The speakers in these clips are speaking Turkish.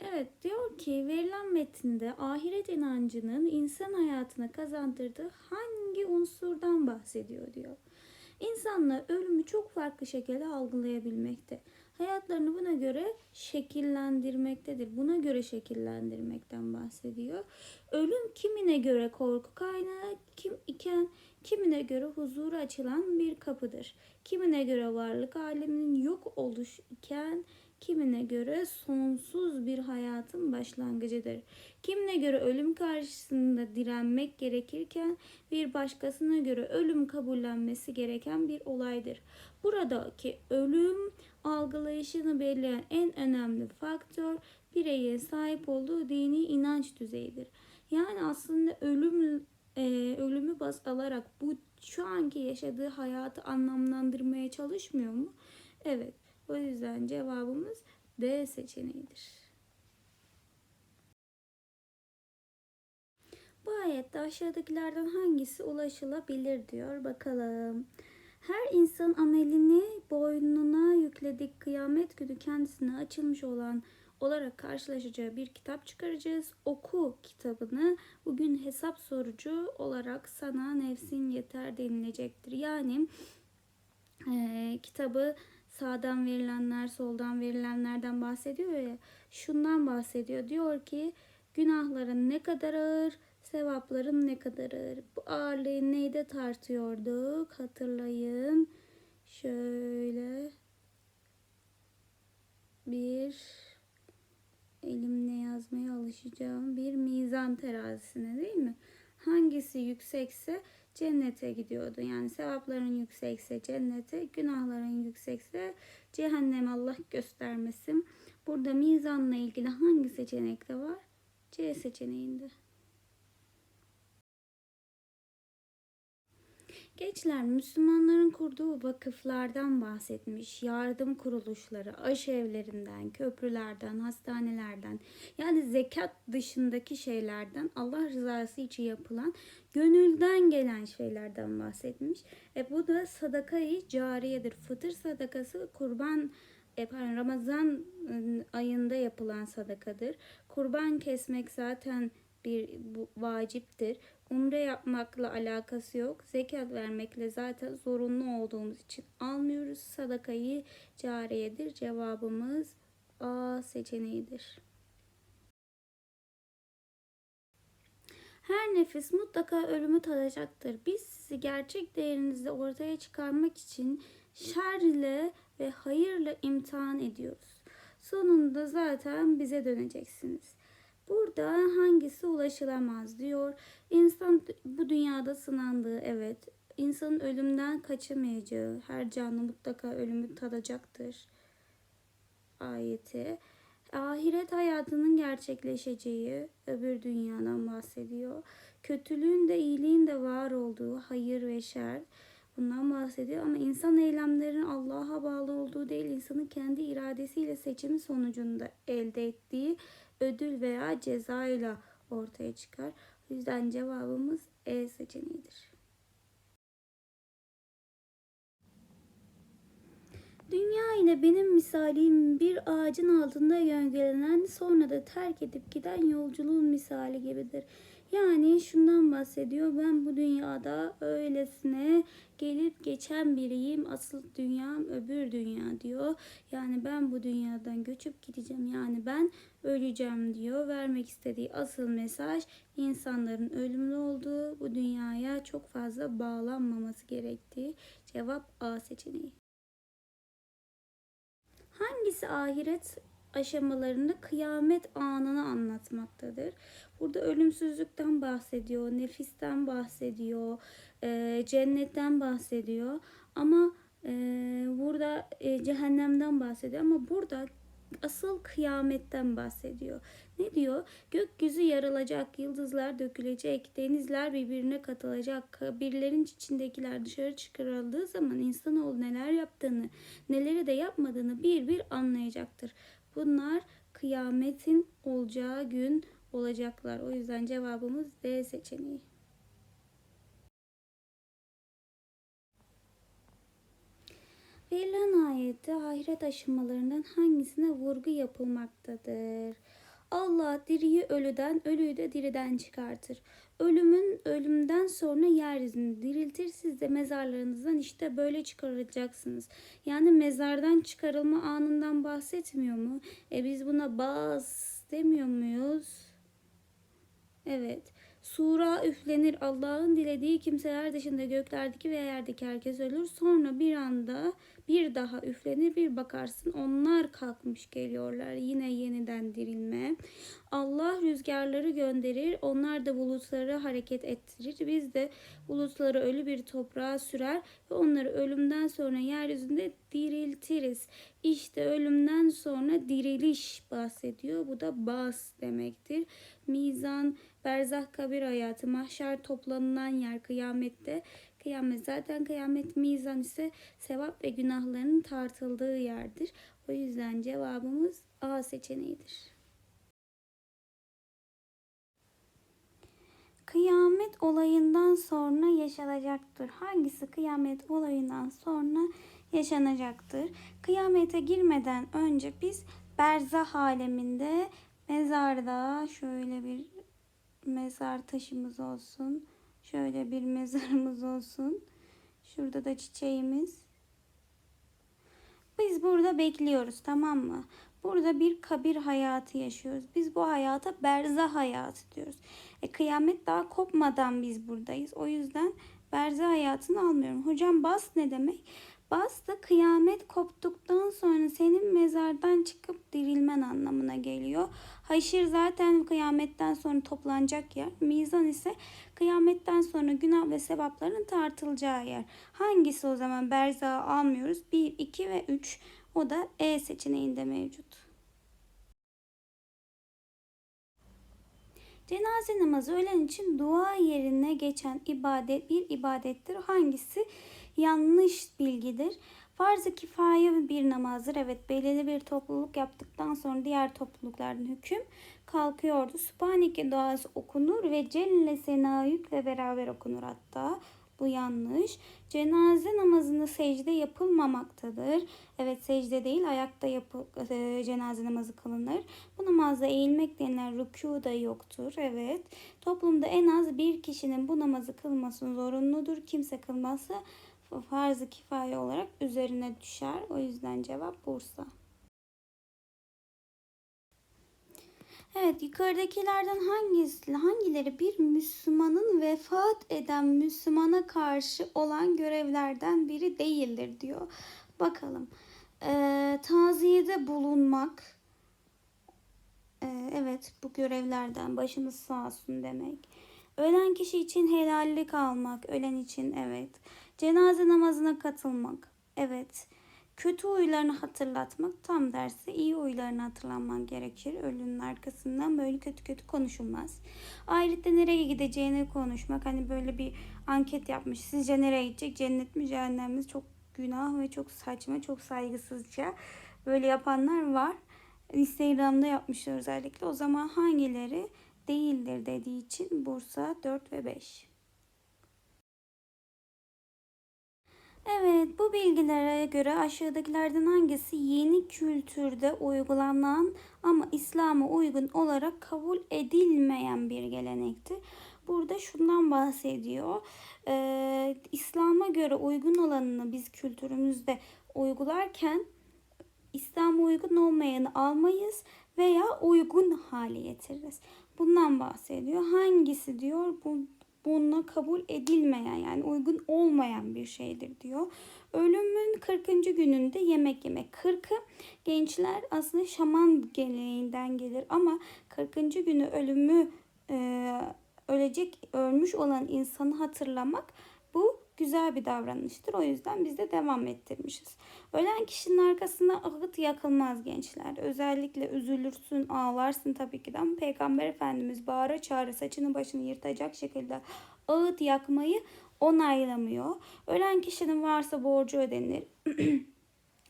Evet diyor ki verilen metinde ahiret inancının insan hayatına kazandırdığı hangi unsurdan bahsediyor diyor. İnsanlar ölümü çok farklı şekilde algılayabilmekte. Hayatlarını buna göre şekillendirmektedir. Buna göre şekillendirmekten bahsediyor. Ölüm kimine göre korku kaynağı kim iken kimine göre huzura açılan bir kapıdır. Kimine göre varlık aleminin yok oluş iken kimine göre sonsuz bir hayatın başlangıcıdır. Kimine göre ölüm karşısında direnmek gerekirken bir başkasına göre ölüm kabullenmesi gereken bir olaydır. Buradaki ölüm algılayışını belirleyen en önemli faktör bireyin sahip olduğu dini inanç düzeyidir. Yani aslında ölüm e, ölümü baz alarak bu şu anki yaşadığı hayatı anlamlandırmaya çalışmıyor mu? Evet. O yüzden cevabımız D seçeneğidir. Bu ayette aşağıdakilerden hangisi ulaşılabilir diyor. Bakalım. Her insan amelini boynuna yükledik kıyamet günü kendisine açılmış olan olarak karşılaşacağı bir kitap çıkaracağız. Oku kitabını bugün hesap sorucu olarak sana nefsin yeter denilecektir. Yani e, kitabı sağdan verilenler, soldan verilenlerden bahsediyor ya. Şundan bahsediyor. Diyor ki günahların ne kadar ağır, sevapların ne kadar ağır. Bu ağırlığı neyde tartıyorduk? Hatırlayın. Şöyle bir elimle yazmaya alışacağım bir mizan terazisine değil mi? Hangisi yüksekse cennete gidiyordu. Yani sevapların yüksekse cennete, günahların yüksekse cehennem Allah göstermesin. Burada mizanla ilgili hangi seçenekte var? C seçeneğinde. Gençler Müslümanların kurduğu vakıflardan bahsetmiş. Yardım kuruluşları, aşevlerinden, köprülerden, hastanelerden yani zekat dışındaki şeylerden Allah rızası için yapılan gönülden gelen şeylerden bahsetmiş. E bu da sadakayı cariyedir. Fıtır sadakası kurban e, pardon, Ramazan ıı, ayında yapılan sadakadır. Kurban kesmek zaten bir vaciptir. Umre yapmakla alakası yok. Zekat vermekle zaten zorunlu olduğumuz için almıyoruz. Sadakayı cariyedir. Cevabımız A seçeneğidir. Her nefis mutlaka ölümü tadacaktır. Biz sizi gerçek değerinizi ortaya çıkarmak için şer ile ve hayırla imtihan ediyoruz. Sonunda zaten bize döneceksiniz. Burada hangisi ulaşılamaz diyor. İnsan bu dünyada sınandığı evet. İnsanın ölümden kaçamayacağı, her canlı mutlaka ölümü tadacaktır. Ayeti. Ahiret hayatının gerçekleşeceği öbür dünyadan bahsediyor. Kötülüğün de iyiliğin de var olduğu hayır ve şer bundan bahsediyor. Ama insan eylemlerinin Allah'a bağlı olduğu değil, insanın kendi iradesiyle seçimi sonucunda elde ettiği ödül veya ceza ile ortaya çıkar. O yüzden cevabımız E seçeneğidir. Dünya ile benim misalim bir ağacın altında gölgelenen sonra da terk edip giden yolculuğun misali gibidir. Yani şundan bahsediyor. Ben bu dünyada öylesine gelip geçen biriyim. Asıl dünyam öbür dünya diyor. Yani ben bu dünyadan göçüp gideceğim. Yani ben öleceğim diyor. Vermek istediği asıl mesaj insanların ölümlü olduğu, bu dünyaya çok fazla bağlanmaması gerektiği. Cevap A seçeneği. Hangisi ahiret aşamalarında kıyamet anını anlatmaktadır? Burada ölümsüzlükten bahsediyor, nefisten bahsediyor, e, cennetten bahsediyor. Ama e, burada e, cehennemden bahsediyor. Ama burada asıl kıyametten bahsediyor. Ne diyor? Gökyüzü yarılacak, yıldızlar dökülecek, denizler birbirine katılacak, kabirlerin içindekiler dışarı çıkarıldığı zaman insanoğlu neler yaptığını, neleri de yapmadığını bir bir anlayacaktır. Bunlar kıyametin olacağı gün olacaklar. O yüzden cevabımız D seçeneği. Verilen ayette ahiret aşamalarından hangisine vurgu yapılmaktadır? Allah diriyi ölüden, ölüyü de diriden çıkartır. Ölümün ölümden sonra yeryüzünü diriltir. Siz de mezarlarınızdan işte böyle çıkarılacaksınız. Yani mezardan çıkarılma anından bahsetmiyor mu? E biz buna bas demiyor muyuz? Evet. Sura üflenir. Allah'ın dilediği kimseler dışında göklerdeki ve yerdeki herkes ölür. Sonra bir anda bir daha üflenir. Bir bakarsın onlar kalkmış geliyorlar. Yine yeniden dirilme. Allah rüzgarları gönderir. Onlar da bulutları hareket ettirir. Biz de bulutları ölü bir toprağa sürer ve onları ölümden sonra yeryüzünde diriltiriz. İşte ölümden sonra diriliş bahsediyor. Bu da bas demektir. Mizan, berzah kabir hayatı, mahşer toplanılan yer kıyamette. Kıyamet zaten kıyamet mizan ise sevap ve günahların tartıldığı yerdir. O yüzden cevabımız A seçeneğidir. Kıyamet olayından sonra yaşanacaktır. Hangisi kıyamet olayından sonra yaşanacaktır? Kıyamete girmeden önce biz berzah aleminde mezarda şöyle bir mezar taşımız olsun. Şöyle bir mezarımız olsun. Şurada da çiçeğimiz. Biz burada bekliyoruz tamam mı? Burada bir kabir hayatı yaşıyoruz. Biz bu hayata berzah hayatı diyoruz. E, kıyamet daha kopmadan biz buradayız. O yüzden berzah hayatını almıyorum. Hocam bas ne demek? Bas da kıyamet koptuktan sonra senin mezardan çıkıp dirilmen anlamına geliyor. Haşir zaten kıyametten sonra toplanacak yer. Mizan ise kıyametten sonra günah ve sevapların tartılacağı yer. Hangisi o zaman berzağı almıyoruz? 1, 2 ve 3. O da E seçeneğinde mevcut. Cenaze namazı ölen için dua yerine geçen ibadet bir ibadettir. Hangisi yanlış bilgidir? Farz-ı kifaye bir namazdır. Evet belirli bir topluluk yaptıktan sonra diğer topluluklardan hüküm kalkıyordu. Sübhaneke duası okunur ve Celle Senayük'le beraber okunur hatta. Bu yanlış. Cenaze namazında secde yapılmamaktadır. Evet secde değil ayakta yapı, e, cenaze namazı kılınır. Bu namazda eğilmek denilen rükû da yoktur. Evet. Toplumda en az bir kişinin bu namazı kılması zorunludur. Kimse kılmazsa farz-ı kifaye olarak üzerine düşer. O yüzden cevap Bursa. Evet yukarıdakilerden hangisi, hangileri bir Müslümanın vefat eden Müslümana karşı olan görevlerden biri değildir diyor. Bakalım. Ee, taziyede bulunmak. Ee, evet bu görevlerden başımız sağ olsun demek. Ölen kişi için helallik almak. Ölen için evet. Cenaze namazına katılmak. Evet. Kötü huylarını hatırlatmak tam dersi iyi huylarını hatırlanman gerekir. Ölünün arkasından böyle kötü kötü konuşulmaz. Ahirette nereye gideceğini konuşmak. Hani böyle bir anket yapmış. Sizce nereye gidecek? Cennet mi cehennem mi? Çok günah ve çok saçma, çok saygısızca böyle yapanlar var. Instagram'da yapmışlar özellikle. O zaman hangileri değildir dediği için Bursa 4 ve 5. Evet, bu bilgilere göre aşağıdakilerden hangisi yeni kültürde uygulanan ama İslam'a uygun olarak kabul edilmeyen bir gelenektir? Burada şundan bahsediyor. Ee, İslam'a göre uygun olanını biz kültürümüzde uygularken İslam'a uygun olmayanı almayız veya uygun hale getiririz. Bundan bahsediyor. Hangisi diyor? Bu bununla kabul edilmeyen yani uygun olmayan bir şeydir diyor. Ölümün 40. gününde yemek yemek. 40'ı gençler aslında şaman geleneğinden gelir ama 40. günü ölümü e, ölecek ölmüş olan insanı hatırlamak bu güzel bir davranıştır. O yüzden biz de devam ettirmişiz. Ölen kişinin arkasına ahıt yakılmaz gençler. Özellikle üzülürsün, ağlarsın tabii ki de ama Peygamber Efendimiz bağıra çağıra saçını başını yırtacak şekilde ağıt yakmayı onaylamıyor. Ölen kişinin varsa borcu ödenir.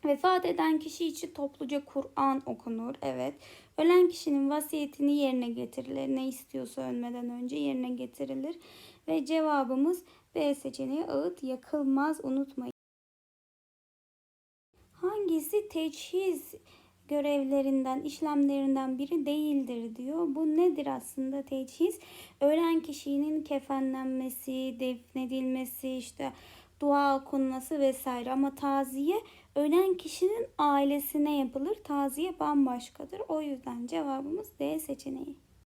Vefat eden kişi için topluca Kur'an okunur. Evet. Ölen kişinin vasiyetini yerine getirilir. Ne istiyorsa ölmeden önce yerine getirilir. Ve cevabımız B seçeneği ağıt yakılmaz unutmayın. Hangisi teçhiz görevlerinden, işlemlerinden biri değildir diyor. Bu nedir aslında teçhiz? Ölen kişinin kefenlenmesi, defnedilmesi, işte dua okunması vesaire ama taziye ölen kişinin ailesine yapılır. Taziye bambaşkadır. O yüzden cevabımız D seçeneği.